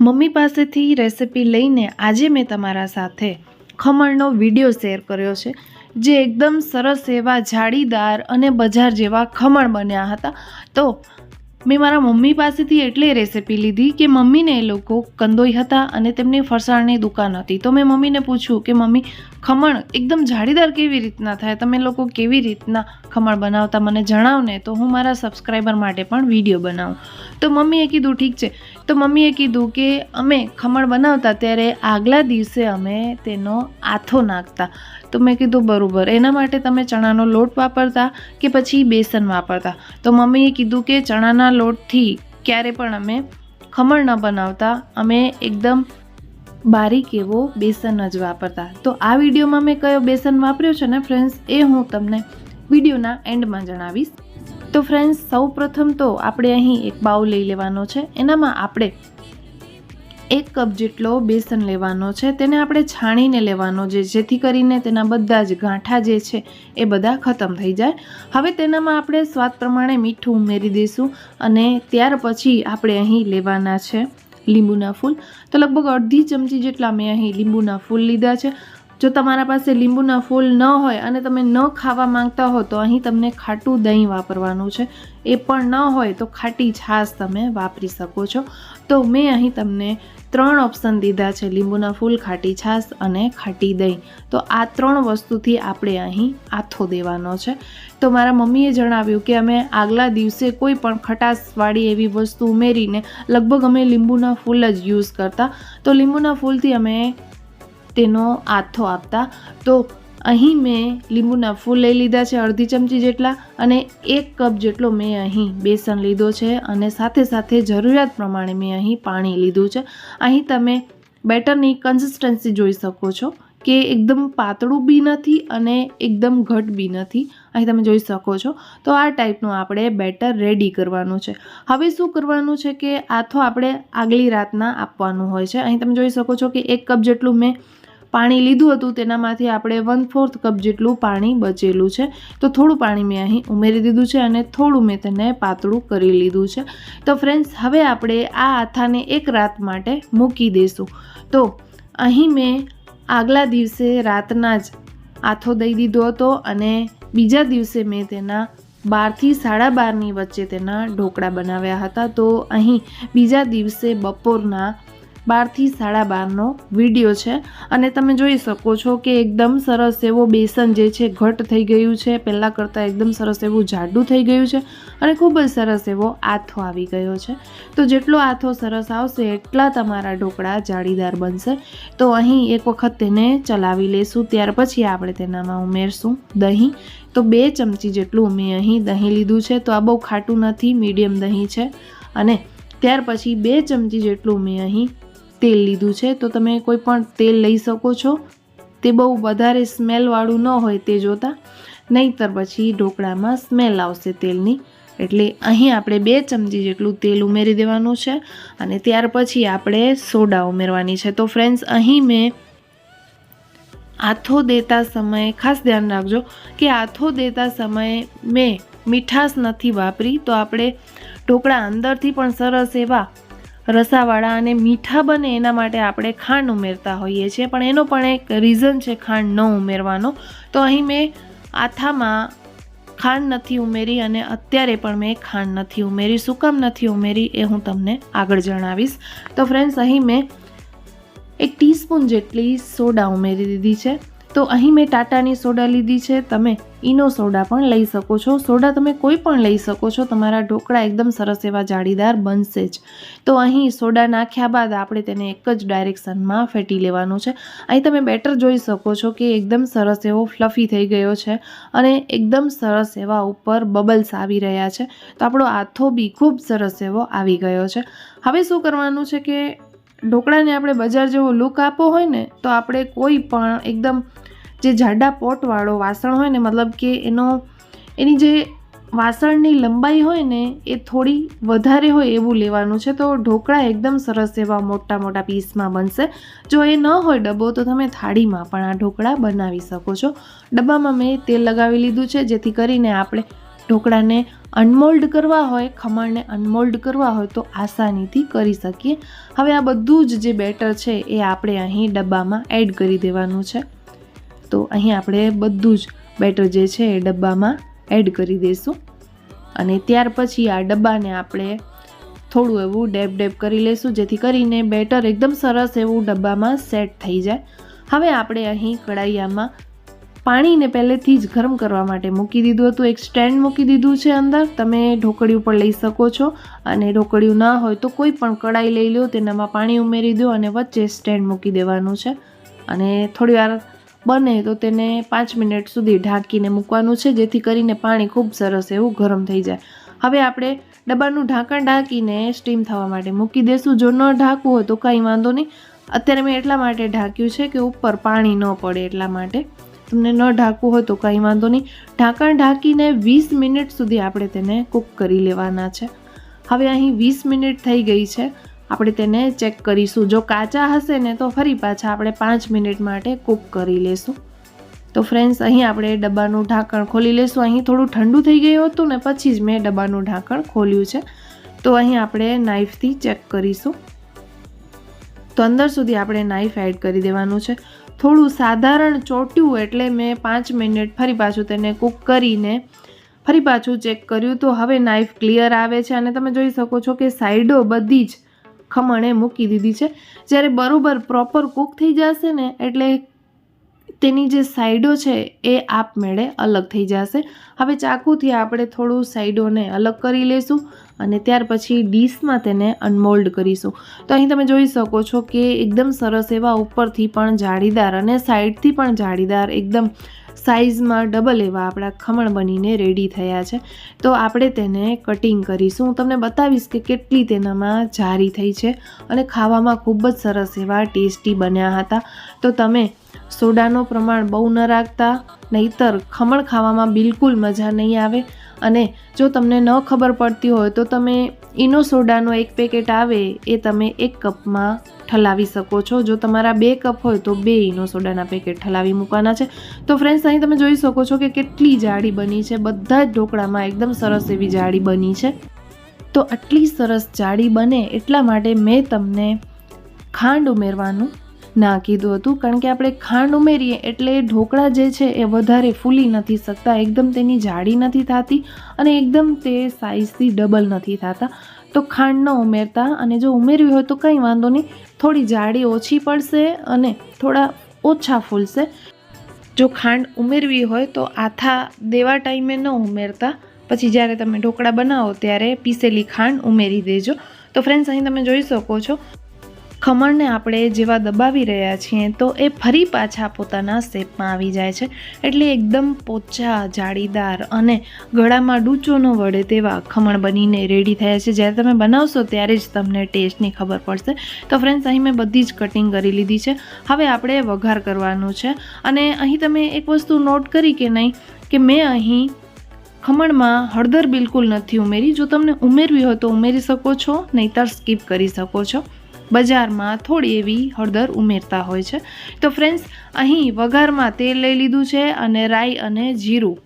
Mummy પાસેથી recipe લઈને આજે મેં તમારા સાથે ખમણનો વીડિયો શેર કર્યો છે, જે એકદમ સરસ એવા જાળીદાર અને બજાર જેવા ખમણ બન્યા હતા. તો મેં મારા મમ્મી પાસેથી એટલે રેસિપી લીધી કે મમ્મીને એ લોકો કંદોઈ હતા અને તેમની ફરસાણની દુકાન હતી. તો મેં મમ્મીને પૂછ્યું કે, મમ્મી, ખમણ એકદમ જાળીદાર કેવી રીતના થાય? તમે લોકો કેવી રીતના ખમણ બનાવતા? મને જણાવને તો હું મારા સબસ્ક્રાઈબર માટે પણ વીડિયો બનાવું. તો મમ્મીએ કીધું, ઠીક છે. તો મમ્મીએ કીધું કે અમે ખમણ બનાવતા ત્યારે આગલા દિવસે અમે તેનો આથો નાખતા. તો મેં કીધું, બરાબર, એના માટે તમે ચણાનો લોટ વાપરતા કે પછી બેસન વાપરતા? તો મમ્મીએ કીધું કે ચણાના લોટથી ક્યારે પણ અમે ખમણ ન બનાવતા, અમે એકદમ બારીક એવો બેસન જ વાપરતા. તો આ વિડીયોમાં મેં કયો બેસન વાપર્યો છે ને, ફ્રેન્ડ્સ, એ હું તમને વિડીયોના એન્ડમાં જણાવીશ. તો ફ્રેન્ડ્સ સૌ પ્રથમ તો આપણે અહીં એક બાઉલ લઈ લેવાનો છે. એનામાં આપણે એક કપ જેટલો બેસન લેવાનો છે. તેને આપણે છાણીને લેવાનો છે, જેથી કરીને તેના બધા જ ગાંઠા જે છે એ બધા ખતમ થઈ જાય. હવે તેનામાં આપણે સ્વાદ પ્રમાણે મીઠું ઉમેરી દઈશું અને ત્યાર પછી આપણે અહીં લેવાના છે લીંબુના ફૂલ. તો લગભગ અડધી ચમચી જેટલા મેં અહીં લીંબુના ફૂલ લીધા છે. જો તમારા પાસે લીંબુના ફૂલ ન હોય અને તમે ન ખાવા માંગતા હો, તો અહીં તમને ખાટું દહીં વાપરવાનું છે. એ પણ ન હોય, તો ખાટી છાશ તમે વાપરી શકો છો. તો મેં અહીં તમને ત્રણ ઓપ્શન દીધા છે, લીંબુના ફૂલ, ખાટી છાશ અને ખાટી દહીં. તો આ ત્રણ વસ્તુથી આપણે અહીં આથો દેવાનો છે. તો મારા મમ્મીએ જણાવ્યું કે અમે આગલા દિવસે કોઈ પણ ખટાશવાળી એવી વસ્તુ ઉમેરીને લગભગ અમે લીંબુના ફૂલ જ યુઝ કરતા. તો લીંબુના ફૂલથી અમે તેનો આથો આપતા. તો અહીં મેં લીંબુના ફૂલ લઈ લીધા છે અડધી ચમચી જેટલા અને એક કપ જેટલો મેં અહીં બેસન લીધો છે અને સાથે સાથે જરૂરિયાત પ્રમાણે મેં અહીં પાણી લીધું છે. અહીં તમે બેટરની કન્સિસ્ટન્સી જોઈ શકો છો કે એકદમ પાતળું બી નથી અને એકદમ ઘટ બી નથી. અહીં તમે જોઈ શકો છો. તો આ ટાઈપનું આપણે બેટર રેડી કરવાનું છે. હવે શું કરવાનું છે કે આથો આપણે આગલી રાતના આપવાનું હોય છે. અહીં તમે જોઈ શકો છો કે એક કપ જેટલું મેં પાણી લીધું હતું તેનામાંથી આપણે વન ફોર્થ કપ જેટલું પાણી બચેલું છે. તો થોડું પાણી મેં અહીં ઉમેરી દીધું છે અને થોડું મેં તેને પાતળું કરી લીધું છે. તો ફ્રેન્ડ્સ હવે આપણે આ આથાને એક રાત માટે મૂકી દઈશું તો અહીં મેં આગલા દિવસે રાતના જ આથો દઈ દીધો હતો અને બીજા દિવસે મેં તેના બારથી સાડા બારની વચ્ચે તેના ઢોકળા બનાવ્યા હતા. તો અહીં બીજા દિવસે બપોરના બારથી સાડા બારનો વીડિયો છે અને તમે જોઈ શકો છો કે એકદમ સરસ એવો બેસન જે છે ઘટ થઈ ગયું છે. પહેલાં કરતાં એકદમ સરસ એવું જાડું થઈ ગયું છે અને ખૂબ જ સરસ એવો આથો આવી ગયો છે. તો જેટલો આથો સરસ આવશે એટલા તમારા ઢોકળા જાળીદાર બનશે. તો અહીં એક વખત તેને ચલાવી લેશું. ત્યાર પછી આપણે તેનામાં ઉમેરશું દહીં. તો બે ચમચી જેટલું મેં અહીં દહીં લીધું છે. તો આ બહુ ખાટું નથી, મીડિયમ દહીં છે. અને ત્યાર પછી બે ચમચી જેટલું મેં અહીં તેલ લીધું છે, તો તમે કોઈ પણ તેલ લઈ શકો છો. તે બહુ વધારે સ્મેલવાળું ન હોય તે જોતાં. નહીંતર પછી ઢોકળામાં સ્મેલ આવશે તેલની. એટલે અહીં આપણે બે ચમચી જેટલું તેલ ઉમેરી દેવાનું છે અને ત્યાર પછી આપણે સોડા ઉમેરવાની છે. તો ફ્રેન્ડ્સ અહીં મેં આથો દેતા સમયે ખાસ ધ્યાન રાખજો કે આથો દેતા સમયે મેં મીઠાશ નથી વાપરી, તો આપણે ઢોકળા અંદરથી પણ સરસ એવા રસાવાળા અને મીઠા બને એના માટે આપણે ખાંડ ઉમેરતા હોઈએ છીએ. પણ એનો પણ એક રીઝન છે ખાંડ ન ઉમેરવાનો. તો અહીં મેં આથામાં ખાંડ નથી ઉમેરી અને અત્યારે પણ મેં ખાંડ નથી ઉમેરી શું કામ નથી ઉમેરી એ હું તમને આગળ જણાવીશ. તો ફ્રેન્ડ્સ અહીં મેં એક ટીસ્પૂન જેટલી સોડા ઉમેરી દીધી છે. તો અહીં મેં ટાટાની સોડા લીધી છે. તમે ઇનો સોડા પણ લઈ શકો છો. સોડા તમે કોઈ પણ લઈ શકો છો. તમારા ઢોકળા એકદમ સરસ એવા જાળીદાર બનશે જ. તો અહીં સોડા નાખ્યા બાદ આપણે તેને એક જ ડાયરેક્શનમાં ફેટી લેવાનું છે. અહીં તમે બેટર જોઈ શકો છો કે એકદમ સરસ એવો ફ્લફી થઈ ગયો છે અને એકદમ સરસ એવા ઉપર બબલ્સ આવી રહ્યા છે. તો આપણો આથો બી ખૂબ સરસ એવો આવી ગયો છે. હવે શું કરવાનું છે કે ઢોકળાને આપણે બજાર જેવો લુક આપવો હોય ને, તો આપણે કોઈ પણ એકદમ જે જાડા પોટવાળો વાસણ હોય ને, મતલબ કે એનો, એની જે વાસણની લંબાઈ હોય ને, એ થોડી વધારે હોય એવું લેવાનું છે. તો ઢોકળા એકદમ સરસ એવા મોટા મોટા પીસમાં બનશે. જો એ ન હોય ડબ્બો, તો તમે થાળીમાં પણ આ ઢોકળા બનાવી શકો છો. ડબ્બામાં મેં તેલ લગાવી લીધું છે, જેથી કરીને આપણે ઢોકળાને અનમોલ્ડ કરવા હોય, ખમણને અનમોલ્ડ કરવા હોય તો આસાનીથી કરી શકીએ. હવે આ બધું જ જે બેટર છે એ આપણે અહીં ડબ્બામાં એડ કરી દેવાનું છે. તો અહીં આપણે બધું જ બેટર જે છે એ ડબ્બામાં એડ કરી દઈશું. અને ત્યાર પછી આ ડબ્બાને આપણે થોડું એવું ડેબ ડેબ કરી લઈશું જેથી કરીને બેટર એકદમ સરસ એવું ડબ્બામાં સેટ થઈ જાય. હવે આપણે અહીં કડાઈયામાં પાણીને પહેલેથી જ ગરમ કરવા માટે મૂકી દીધું હતું. એક સ્ટેન્ડ મૂકી દીધું છે અંદર. તમે ઢોકળિયું પણ લઈ શકો છો. અને ઢોકળિયું ના હોય તો કોઈ પણ કડાઈ લઈ લો. તેનામાં પાણી ઉમેરી દો અને વચ્ચે સ્ટેન્ડ મૂકી દેવાનું છે. અને થોડી વાર બને તો તેને પાંચ મિનિટ સુધી ઢાંકીને મૂકવાનું છે, જેથી કરીને પાણી ખૂબ સરસ એવું ગરમ થઈ જાય. હવે આપણે ડબ્બાનું ઢાંકણ ઢાંકીને સ્ટીમ થવા માટે મૂકી દેશું. જો ન ઢાંકવું હોય તો કાંઈ વાંધો નહીં. અત્યારે મેં એટલા માટે ઢાંક્યું છે કે ઉપર પાણી ન પડે એટલા માટે. તમને ન ઢાંકવું હોય તો કંઈ વાંધો નહીં. ઢાંકણ ઢાંકીને વીસ મિનિટ સુધી આપણે તેને કૂક કરી લેવાના છે. હવે અહીં વીસ મિનિટ થઈ ગઈ છે. આપણે તેને ચેક કરીશું. જો કાચા હશે ને તો ફરી પાછા આપણે પાંચ મિનિટ માટે કૂક કરી લેશું. તો ફ્રેન્ડ્સ, અહીં આપણે ડબ્બાનું ઢાંકણ ખોલી લેશું. અહીં થોડું ઠંડુ થઈ ગયું હતું ને પછી જ મેં ડબ્બાનું ઢાંકણ ખોલ્યું છે. તો અહીં આપણે નાઈફથી ચેક કરીશું. તો અંદર સુધી આપણે નાઈફ એડ કરી દેવાનું છે. થોડું સાધારણ ચોટ્યું એટલે મેં પાંચ મિનિટ ફરી પાછું તેને કૂક કરીને ફરી પાછું ચેક કર્યું તો હવે નાઈફ ક્લિયર આવે છે અને તમે જોઈ શકો છો કે સાઈડો બધી જ ખમણે મૂકી દીધી છે. જ્યારે બરાબર પ્રોપર કૂક થઈ જશે ને એટલે તેની જે સાઈડો છે એ આપમેળે અલગ થઈ જશે. હવે ચાકુથી આપણે થોડું સાઈડોને અલગ કરી લેશું અને ત્યાર પછી ડીશમાં તેને અનમોલ્ડ કરીશું. તો અહીં તમે જોઈ શકો છો કે એકદમ સરસ એવા ઉપરથી પણ જાળીદાર અને સાઈડથી પણ જાળીદાર એકદમ સાઇઝમાં ડબલ એવા આપણા ખમણ બનીને રેડી થયા છે. તો આપણે તેને કટિંગ કરીશું. હું તમને બતાવીશ કે કેટલી તેનામાં જારી થઈ છે અને ખાવામાં ખૂબ જ સરસ એવા ટેસ્ટી બન્યા હતા. તો તમે સોડાનું પ્રમાણ બહુ ન રાખતા, નહીતર ખમણ ખાવામાં બિલકુલ મજા નહીં આવે. અને જો તમને ન ખબર પડતી હોય તો તમે ઇનો સોડાનો એક પેકેટ આવે એ તમે એક કપમાં ઠલાવી શકો છો. જો તમારા બે કપ હોય તો બે ઇનો સોડાના પેકેટ ઠલાવી મૂકવાના છે. તો ફ્રેન્ડ્સ અહીં તમે જોઈ શકો છો કે કેટલી જાડી બની છે. બધા જ ઢોકળામાં એકદમ સરસ એવી જાડી બની છે. તો આટલી સરસ જાડી બને એટલા માટે મેં તમને ખાંડ ઉમેરવાનું ના કીધું હતું. કારણ કે આપણે ખાંડ ઉમેરીએ એટલે ઢોકળા જે છે એ વધારે ફૂલી નથી શકતા, એકદમ તેની જાડી નથી થતી અને એકદમ તે સાઇઝથી ડબલ નથી થતા. તો ખાંડ ન ઉમેરતા અને જો ઉમેરવી હોય તો કંઈ વાંધો નહીં. થોડી જાડી ઓછી પડશે અને થોડા ઓછા ફૂલશે. જો ખાંડ ઉમેરવી હોય તો આથા દેવા ટાઈમે ન ઉમેરતા. પછી જ્યારે તમે ઢોકળા બનાવો ત્યારે પીસેલી ખાંડ ઉમેરી દેજો. તો ફ્રેન્ડ્સ અહીં તમે જોઈ શકો છો. ખમણને આપણે જેવા દબાવી રહ્યા છીએ, તો એ ફરી પાછા પોતાના શેપમાં આવી જાય છે. એટલે એકદમ પોચા, જાળીદાર અને ગળામાં ડૂચો ન વળે તેવા ખમણ બનીને રેડી થયા છે. જ્યારે તમે બનાવશો ત્યારે જ તમને ટેસ્ટની ખબર પડશે. તો ફ્રેન્ડ્સ અહીં મેં બધી જ કટિંગ કરી લીધી છે. હવે આપણે વઘાર કરવાનું છે. અને અહીં તમે એક વસ્તુ નોટ કરી કે નહીં, કે મેં અહીં ખમણમાં હળદર બિલકુલ નથી ઉમેરી. જો તમને ઉમેરવી હોય તો ઉમેરી શકો છો, નહીતર સ્કીપ કરી શકો છો. બજારમાં થોડી એવી હળદર ઉમેરતા હોય છે. તો ફ્રેન્ડ્સ અહીં વઘારમાં તેલ લઈ લીધું છે અને રાઈ અને જીરું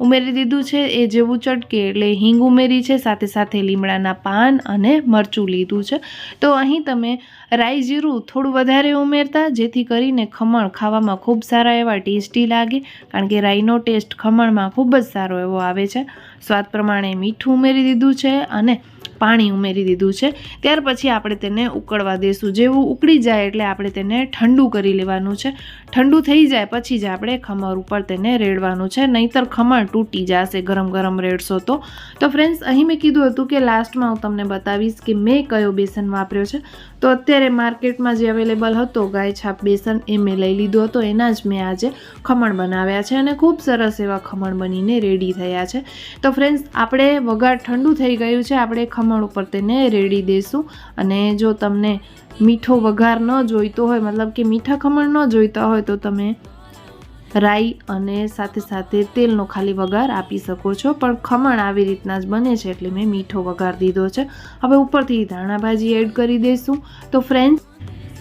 ઉમેરી દીધું છે. એ જેવું ચટકે એટલે હિંગ ઉમેરી છે, સાથે સાથે લીમડાના પાન અને મરચું લીધું છે. તો અહીં તમે રાઈ જીરું થોડું વધારે ઉમેરતા, જેથી કરીને ખમણ ખાવામાં ખૂબ સારા એવા ટેસ્ટી લાગે, કારણ કે રાઈનો ટેસ્ટ ખમણમાં ખૂબ જ સારો એવો આવે છે. સ્વાદ પ્રમાણે મીઠું ઉમેરી દીધું છે અને પાણી ઉમેરી દીધું છે. ત્યાર પછી આપણે તેને ઉકળવા દઈશું જેવું ઉકળી જાય એટલે આપણે તેને ઠંડુ કરી લેવાનું છે. ઠંડુ થઈ જાય પછી જ આપણે ખમણ ઉપર તેને રેડવાનું છે. નહીંતર ખમણ તૂટી જશે, ગરમ ગરમ રેડશો તો. તો ફ્રેન્ડ્સ અહીં મેં કીધું હતું કે લાસ્ટમાં હું તમને બતાવીશ કે મેં કયો બેસન વાપર્યો છે. તો અત્યારે માર્કેટમાં જે અવેલેબલ હતો, ગાય છાપ બેસન, એ મેં લઈ લીધો હતો. એના જ મેં આજે ખમણ બનાવ્યા છે અને ખૂબ સરસ એવા ખમણ બનીને રેડી થયા છે. તો ફ્રેન્ડ્સ આપણે વઘાર ઠંડુ થઈ ગયું છે, આપણે ખમણ ઉપર તેને રેડી દઈશું અને જો તમને મીઠો વઘાર ન જોઈતો હોય, મતલબ કે મીઠા ખમણ ન જોઈતા હોય, તો તમે રાઈ અને સાથે સાથે તેલનો ખાલી વઘાર આપી શકો છો. પણ ખમણ આવી રીતના જ બને છે, એટલે મેં મીઠો વઘાર દીધો છે. હવે ઉપરથી ધાણા ભાજી એડ કરી દઈશું. તો ફ્રેન્ડ્સ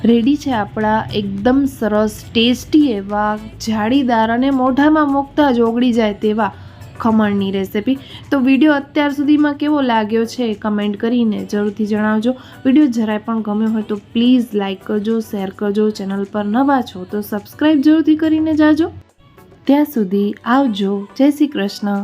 રેડી છે આપણા એકદમ સરસ ટેસ્ટી એવા જાળીદાર અને મોઢામાં મૂકતા જ ઓગળી જાય તેવા ખમણની રેસિપી તો વીડિયો અત્યાર સુધીમાં કેવો લાગ્યો છે કમેન્ટ કરીને જરૂરથી જણાવજો. વીડિયો જરાય પણ ગમ્યો હોય તો પ્લીઝ લાઇક કરજો શેર કરજો ચેનલ પર નવા છો તો સબસ્ક્રાઈબ જરૂરથી કરીને જાજો. ત્યાં સુધી આવજો. જય શ્રી કૃષ્ણ.